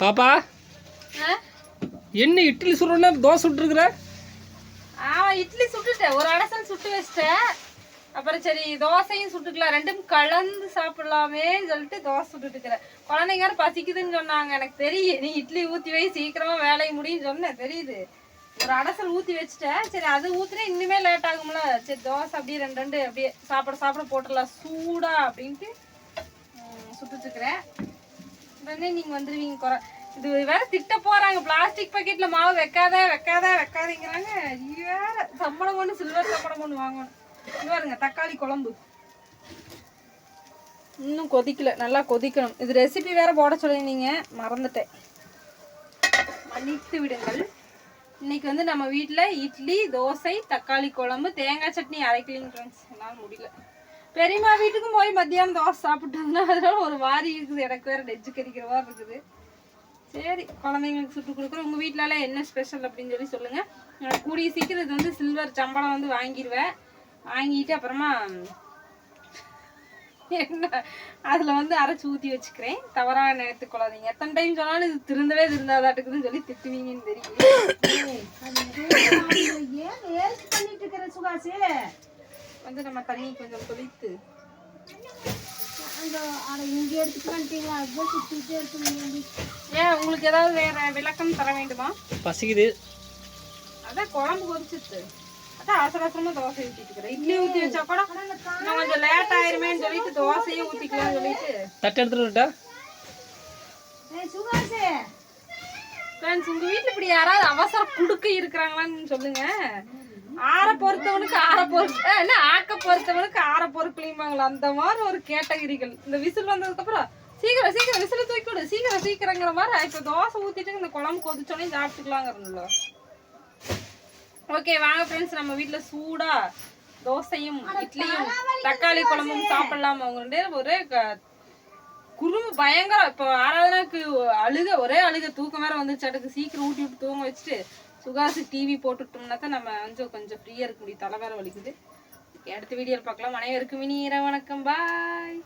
பாப்பா? என்ன இட்லி சுடுறோன்னா தோசை சுட்டுருக்குற? ஆமா இட்லி சுட்டுட்டேன். ஒரு அடசல் சுட்டு வச்சிட்டேன். அப்புறம் சரி தோசையும் சுட்டுக்கலாம். ரெண்டும் கலந்து சாப்பிடலாமேன்னு சொல்லிட்டு தோசை சுட்டுட்டு இருக்கிறேன். குழந்தைங்க பசிக்குதுன்னு சொன்னாங்க. எனக்கு தெரியும் நீ இட்லி ஊத்தி வை சீக்கிரமா வேலையை முடியும் சொன்னேன். தெரியுது. ஒரு அடசல் ஊத்தி வச்சுட்டேன். சரி அது ஊத்துனா இன்னுமே லேட் ஆகும்ல. சரி தோசை அப்படியே ரெண்டு ரெண்டு அப்படியே சாப்பிட சாப்பிட போட்டுடலாம். சூடா அப்படின்ட்டு சுட்டுட்டு இருக்கிறேன். உடனே நீங்க வந்துருவீங்க குறை இது வேற திட்ட போறாங்க. பிளாஸ்டிக் பாக்கெட்ல மாவு வைக்காத வைக்காத வைக்காதீங்கிறாங்க. வேற சம்பளம் ஒண்ணு சில்வர் சம்பளம் ஒண்ணு வாங்கணும். இது பாருங்க தக்காளி குழம்பு. இன்னும் கொதிக்கல. நல்லா கொதிக்கணும். இது ரெசிபி வேற போட சொல்லியிருந்தீங்க. மறந்துட்டேன். மன்னித்து விடுங்கள். இன்னைக்கு வந்து நம்ம வீட்டில் இட்லி தோசை தக்காளி குழம்பு தேங்காய் சட்னி அரைக்கலிங்க ஃப்ரெண்ட்ஸ் என்னால் முடியல. பெரியம்மா வீட்டுக்கும் போய் மத்தியானம் தோசை சாப்பிட்டோம்னா அதனால ஒரு வாரி இருக்குது. எனக்கு வேற நெஞ்சு கறிக்கிற மாதிரி இருக்குது. சரி குழந்தைங்களுக்கு சுட்டு கொடுக்குறோம். உங்கள் வீட்டிலலாம் என்ன ஸ்பெஷல் அப்படின்னு சொல்லி சொல்லுங்கள் நான் கூடிய சீக்கிரம் இது வந்து சில்வர் சம்பளம் வந்து வாங்கிடுவேன் வாங்கிட்டு அப்புறமா என்ன? அதில் வந்து அரைச்சி ஊற்றி வச்சுக்கிறேன். தவறாக நினைத்துக் குழந்தைங்க எத்தனை டைம் சொன்னாலும் இது திருந்தவே திருந்தாதாட்டுக்குதுன்னு சொல்லி திட்டுவீங்கன்னு தெரியும் ஏன் வேஸ்ட் பண்ணிட்டு இருக்கிற சுகாசி வந்து நம்ம தண்ணி கொஞ்சம் கொதித்து அந்த அட இங்க எடுத்துட்டு வந்துட்டீங்க அதுதான் சுத்திட்டே இருக்கு ஏன் உங்களுக்கு ஏதாவது வேற விளக்கம் தர வேண்டுமா? பசிக்குது. அதான் குழம்பு கொதிச்சிச்சு அதான் அவசர அவசரமா தோசை ஊத்திட்டு இருக்கிறேன். இட்லி ஊத்தி வச்சா கூட இன்னும் கொஞ்சம் லேட் ஆயிருமேன்னு சொல்லிட்டு தோசையே ஊத்திக்கலாம்னு சொல்லிட்டு. தட்டை எடுத்துட்டு சுகாசி ஃப்ரெண்ட்ஸ் உங்க வீட்ல இப்படி யாராவது அவசர குடுக்க இருக்கிறாங்களான்னு சொல்லுங்க. ஆற பொறுத்தவனுக்கு ஆற பொறுத்த என்ன ஆக்க பொறுத்தவனுக்கு ஆற பொறுக்கலையுமாங்களா அந்த மாதிரி ஒரு கேட்டகிரிகள். இந்த விசில் வந்ததுக்கு அப்புறம் சீக்கிரம் சீக்கிரம் விசில தூக்கி விடு. சீக்கிரம் சீக்கிரங்கிற மாதிரி இப்போ தோசை ஊத்திட்டு இந்த குழம்பு கொதிச்சோடனே சாப்பிட்டுக்கலாங்கிறதுல. ஓகே வாங்க ஃப்ரெண்ட்ஸ் நம்ம வீட்ல சூடா தோசையும் இட்லியும் தக்காளி குழம்பும் சாப்பிடலாம்? அவங்க ஒரு ஒரே க- குறும்பு பயங்கரம். இப்போ ஆராதனாக்கு அழுக ஒரே அழுக தூக்கம் வேற வந்துச்சு அடுக்கு சீக்கிரம் ஊட்டி விட்டு தூங்க வச்சுட்டு சுகாசு டிவி போட்டுட்டோம்னா தான் நம்ம கொஞ்சம் கொஞ்சம் ஃப்ரீயாக இருக்க முடியும். தலை வேற வலிக்குது. அடுத்த வீடியோவில் பார்க்கலாம். அனைவருக்கும் இனி இரவு வணக்கம். பாய்